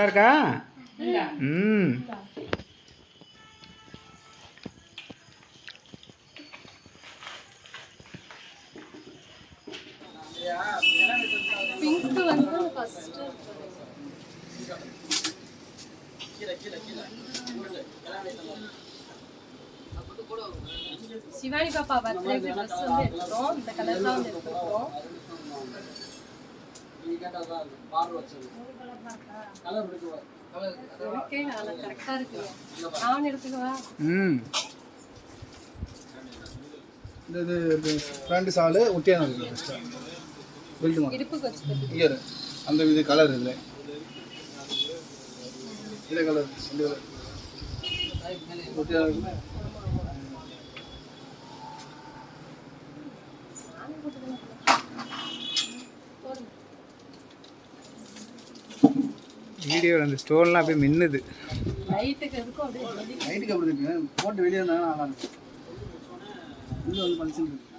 நல்லா இருக்கா ம். பிங்க் வந்து ஃபர்ஸ்ட் சிவானி பாப்பா பர்த்டே ட்ரெஸ் வந்து எடுத்தோம். இந்த கலர் தான் வந்து எடுத்துருக்கோம். இது இது பேண்ட் சாலு ஒட்டியான இயர் அந்த இது கலர் இல்லை. இந்த கலர் இந்த கலர் ஒட்டியான வீடியோவில் அந்த ஸ்டோன்லாம் அப்படியே மின்னுது.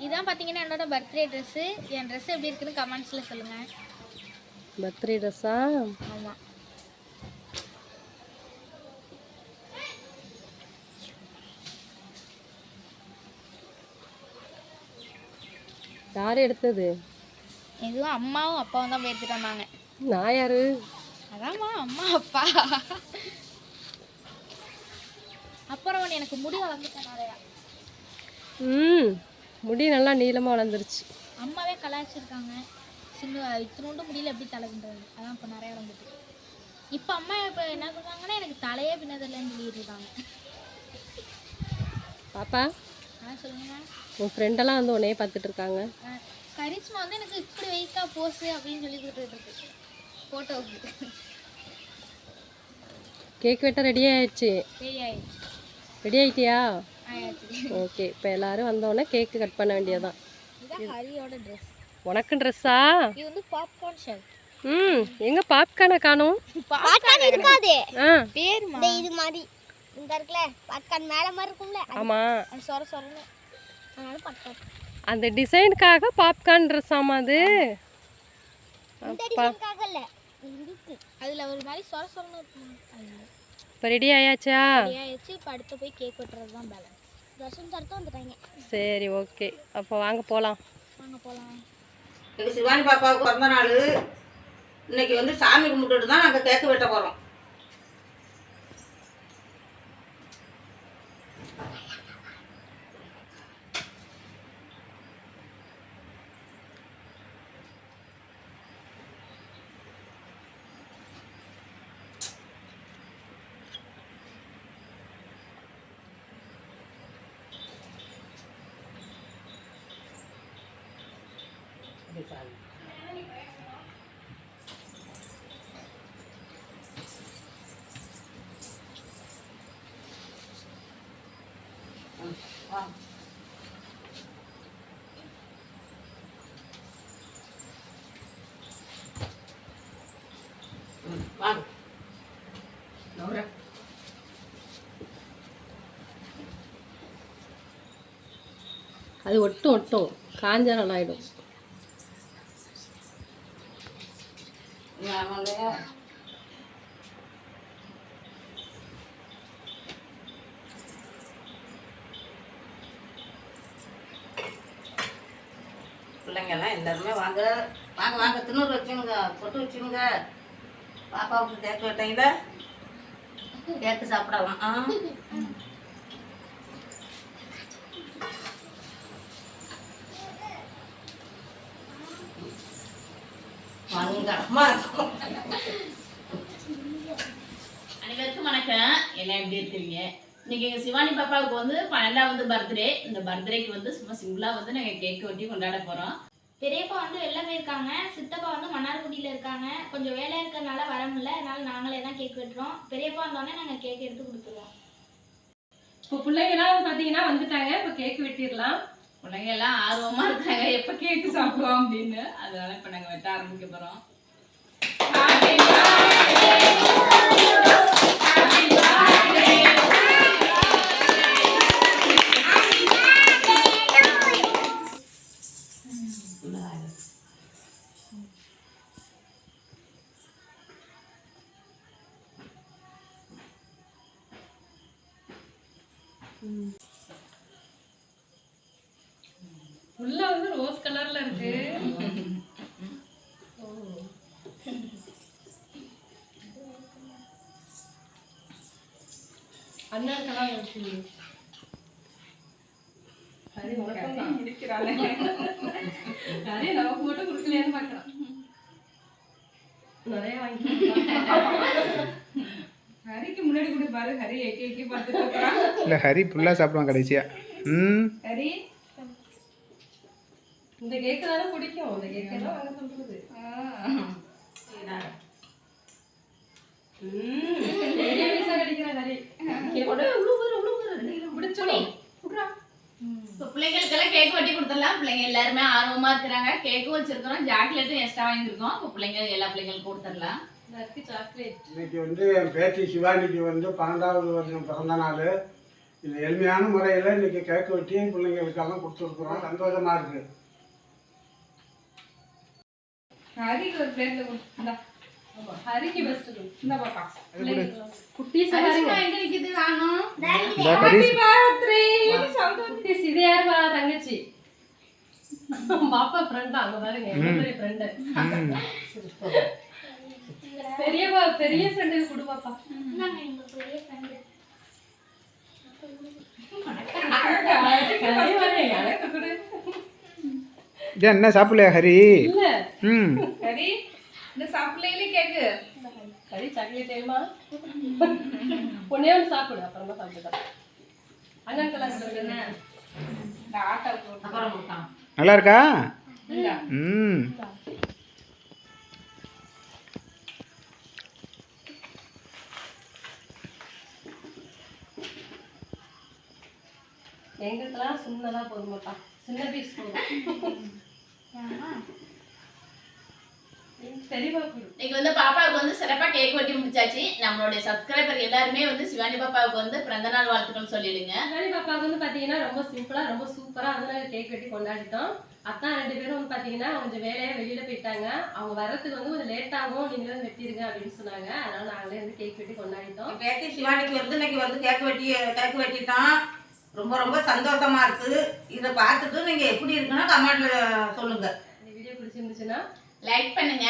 இதான் பார்த்தீங்கன்னா என்னோட பர்த்டே ட்ரெஸ்ஸு என் ட்ரெஸ் எப்படி இருக்குன்னு கமெண்ட்ஸில் சொல்லுங்கள் பர்த்டே ட்ரெஸ்ஸா ஆமாம் யார் எடுத்தது? இதுவும் அம்மாவும் அப்பாவும் தான் போய் எடுத்துட்டு வந்தாங்க. நான் யாரு? அதாம்மா அம்மா அப்பா. அப்புறம் எனக்கு முடி வளர்ந்துட்டேன் நிறையா ம் முடி நல்லா நீளமாக வளர்ந்துருச்சு. அம்மாவே கலாய்ச்சிருக்காங்க. சின்ன இத்தினோண்டு முடியல எப்படி தலை பின்றது அதான் இப்போ நிறையா வந்துட்டு இப்போ அம்மா இப்போ என்ன சொல்றாங்கன்னா எனக்கு தலையே பின்னதில்லைன்னு சொல்லிட்டு இருக்காங்க பாப்பா அதான் சொல்லுங்க. உன் ஃப்ரெண்டெல்லாம் வந்து உன்னையே பார்த்துட்டு இருக்காங்க கரிஷ்மா வந்து எனக்கு இப்படி வைக்கா போஸு அப்படின்னு சொல்லி கொடுத்துட்டு இருக்கு ஃபோட்டோவுக்கு கேக் வெட்ட ரெடி ஆயிடுச்சு. ரெடி ஆயிட்டியா? ஓகே இப்போ எல்லாரும் வந்தோடனே கேக்கு கட் பண்ண வேண்டியதான் இதான் ஹரியோட ட்ரெஸ் உனக்கு ட்ரெஸ்ஸா இது வந்து பாப்கார்ன் ஷர்ட் ம் எங்க பாப்கார்னை காணும்? பாப்கார்ன் இருக்காது. ஆ. பேருமா இது மாதிரி. இந்த இருக்குல்ல பாப்கார்ன் மேல மாதிரி இருக்கும்ல ஆமாம் அது சொர சொரன்னு. அதனால பாப்கார்ன் அந்த டிசைனுக்காக பாப்கார்ன் ட்ரெஸ் ஆமா அது? அப்பா இல்ல இருக்கு. அதுல ஒரு மாதிரி சொர சொரன்னு இருக்கும்? அது இப்போ ரெடி ஆயாச்சா? ஆயிடுச்சு. இப்போ அடுத்து போய் கேக் வெட்டுறது தான் பேலன்ஸ் தர்ஷன் சார் தான் வந்துட்டாங்க. சரி ஓகே அப்போ வாங்க போகலாம் வாங்க போகலாம் எங்கள் சிவானி பாப்பாவுக்கு பிறந்த நாள். இன்னைக்கு வந்து சாமி கும்பிட்டுட்டு தான் நாங்கள் கேக்கு வெட்ட போகிறோம் ம், வாங்க அது ஒட்டும் ஒட்டும். காஞ்சாலம் ஆயிடும். இங்க ஆமாங்கய்யா. பிள்ளைங்கெல்லாம் எல்லாருமே வாங்க. வாங்க வாங்க. தின்னூர் வச்சுங்க பொட்டு வச்சுங்க பாப்பாவுக்கு கேக்கு வெட்டீங்களா கேக்கு சாப்பிடலாம். ஆ? இருக்கும். அனைவருக்கும் வணக்கம். எல்லாம் எப்படி இருக்கிறீங்க இன்னைக்கு எங்கள் சிவானி பாப்பாவுக்கு வந்து பன்னெண்டாவது பர்த்டே. இந்த பர்த்டேக்கு வந்து சும்மா சிம்பிளாக வந்து நாங்கள் கேக் வெட்டி கொண்டாட போகிறோம் பெரியப்பா வந்து வெளில போயிருக்காங்க சித்தப்பா வந்து மன்னார்குடியில் இருக்காங்க. கொஞ்சம் வேலை இருக்கிறதுனால வர முடியல. அதனால நாங்களே தான் கேக் வெட்டுறோம். பெரியப்பா வந்தோடனே நாங்கள் கேக் எடுத்து கொடுத்துருவோம். இப்போ பிள்ளைங்களாம் பார்த்தீங்கன்னா வந்துட்டாங்க. இப்போ கேக் வெட்டிடலாம். பிள்ளைங்க எல்லாம் ஆர்வமா இருக்காங்க. எப்ப கேக்கு சாப்பிடுவோம் அப்படின்னு. அதனால இப்ப நாங்க வெட்ட ஆரம்பிக்க போறோம். Mm-hmm. உள்ள வந்து ரோஸ் கலர்ல இருக்கு. ஓ. அண்ணன் கலர் இருக்கு நமக்கு மட்டும் கொடுக்கலையான்னு பார்க்கறான். நிறைய வாங்கி ஹரிக்கு முன்னாடி கூட பாரு ஹரி எக்கி எக்கி பார்த்துட்டு இல்லை ஹரி ஃபுல்லாக சாப்பிடுவான் கடைசியா. ம். ஹரி இந்த கேக்கு தானே பிடிக்கும். இந்த கேக்கு எல்லாம் வாங்க சொல்றது பிள்ளைங்களுக்கெல்லாம் கேக் வெட்டி கொடுத்துடலாம். பிள்ளைங்க எல்லாருமே ஆர்வமா இருக்கிறாங்க. கேக்கும் வச்சிருக்கிறோம். சாக்லேட்டும் எக்ஸ்ட்ரா வாங்கியிருக்கோம். இப்போ பிள்ளைங்க எல்லா பிள்ளைங்களுக்கும் கொடுத்துடலாம். இன்னைக்கு வந்து என் பேத்தி சிவானிக்கு வந்து பன்னெண்டாவது வருஷம் பிறந்த நாள். இது எளிமையான முறையில் இன்னைக்கு கேக் வெட்டி பிள்ளைங்களுக்கெல்லாம் கொடுத்துருக்குறோம். சந்தோஷமா இருக்கு. ஹரிக்கு ஒரு பிளேட்ல ஹரிக்கு பெஸ்ட் இந்த பாப்பா குட்டீஸ் எங்க நிக்குது காணும் இந்த ஹரி குட்டீஸ் இது தங்கச்சி பாப்பா ஃப்ரெண்ட் அங்க பாருங்க பெரிய ஃப்ரெண்டு பெரிய பா- பெரிய கொடு பாப்பா எங்க ஃப்ரெண்டு என்ன சாப்பிடலையா ஹரி இல்ல ம் ஹரி இந்த சாப்பிடலே கேக்கு. ஹரி சாக்லேட் வேணுமா ஒன்னே ஒன்று சாப்பிடு அப்புறமா சாப்பிட்டுக்கலாம் அண்ணன் கலர் சொல்லுங்க. இந்த ஆட்டோ போட்டு அப்புறம் நல்லா இருக்கா. ம் எங்களுக்கெல்லாம் சின்னதா போதுமாப்பா. சின்ன பீஸ் போதும். இன்னைக்கு வந்து பாப்பாவுக்கு வந்து சிறப்பா கேக் வெட்டி முடிச்சாச்சு. நம்மளுடைய சப்ஸ்கிரைபர் எல்லாருமே வந்து சிவானி பாப்பாவுக்கு வந்து பிறந்த நாள் வாழ்த்துக்கள் சொல்லிடுங்க. ஹரி பாப்பாவுக்கு வந்து பாத்தீங்கன்னா ரொம்ப சிம்பிளா ரொம்ப சூப்பரா வந்து நாங்க கேக் வெட்டி கொண்டாடிட்டோம். அத்தான் ரெண்டு பேரும் வந்து பாத்தீங்கன்னா கொஞ்சம் வேலையா வெளியில போயிட்டாங்க. அவங்க வர்றதுக்கு வந்து கொஞ்சம் லேட் ஆகும் நீங்க வந்து வெட்டிருங்க அப்படின்னு சொன்னாங்க. அதனால நாங்களே வந்து கேக் வெட்டி கொண்டாடிட்டோம். பேத்தி சிவானிக்கு வந்து இன்னைக்கு வந்து கேக் வெட்டி கேக் வெட்டிட்டான். ரொம்ப ரொம்ப சந்தோஷமா இருக்கு. இதை பார்த்துட்டு நீங்க எப்படி இருக்குன்னா கமெண்ட்ல சொல்லுங்க. இந்த வீடியோ பிடிச்சிருந்துச்சுன்னா லைக் பண்ணுங்க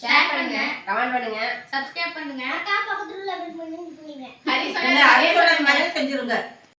ஷேர் பண்ணுங்க கமெண்ட் பண்ணுங்க. சப்ஸ்கிரைப் பண்ணுங்க. அக்கா பக்கத்துல உள்ள பெல் பண்ணுங்க ஹரி சொன்ன அதே மாதிரி செஞ்சிருங்க.